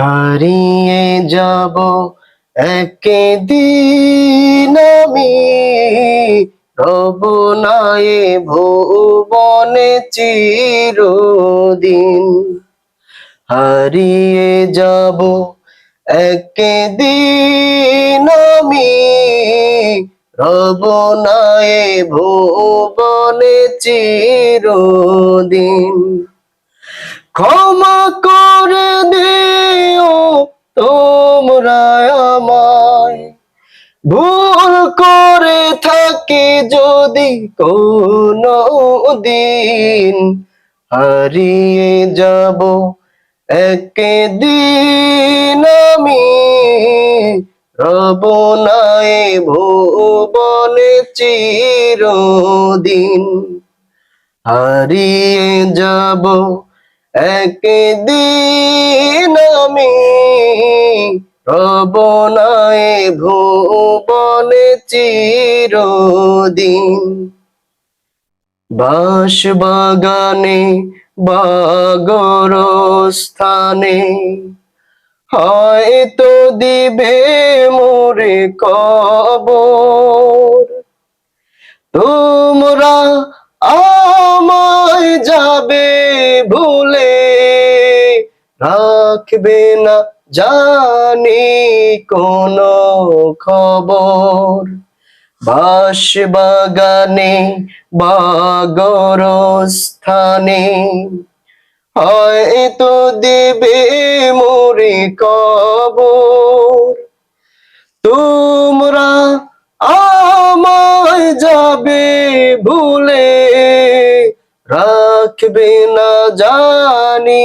হারিয়ে যাব একদিন আমি। রব নাই ভুবনে চিরদিন। হারিয়ে যাব একদিন আমি। রব নাই ভুবনে চিরদিন। ক্ষমা করে দিও তোমরা আমায়। ভুল করে থাকি যদি কোনো দিন, হারিয়ে যাব একদিন আমি। রব নাই ভুবনে চিরদিন, হারিয়ে যাব একদিন আমি রব নাই ভুবনে চিরদিন। বাস বাগানে বাগর স্থানে হয়তো দিবে মোরে কবর। তোমরা আমায় যাবে ভুলে রাখবে না জানি কোন খবর। বাস বাগানে বাগর স্থানে হয়তো দেবে মোরে কবর। তোমরা আমায় যাবে ভুলে রাখবে না জানি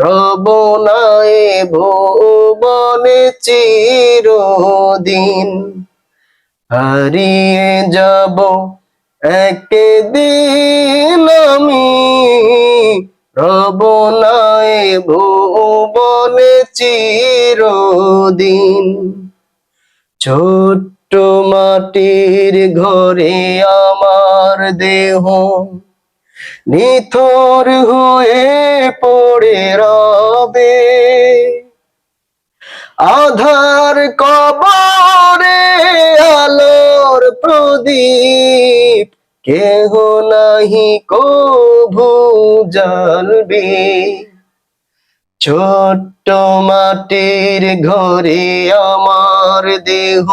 রব নাই ভুবনে চিরদিন। হারিয়ে যাব একদিন আমি। রব নাই ভুবনে চিরদিন। ছোট্ট মাটির ঘরে আমার দেহ। নিথর হয়ে পড়ে রবে। আধার কবরে আলোর প্রদীপ, কেহ নাহি কভু জ্বালবে ছোট্ট মাটির ঘরে আমার দেহ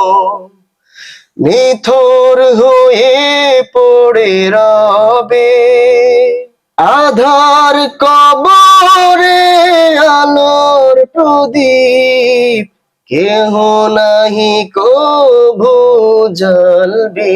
নিথর হয়ে পড়ে রবে। আধার কবরে আলোর প্রদীপ কেহ নাহি কো জ্বলবে।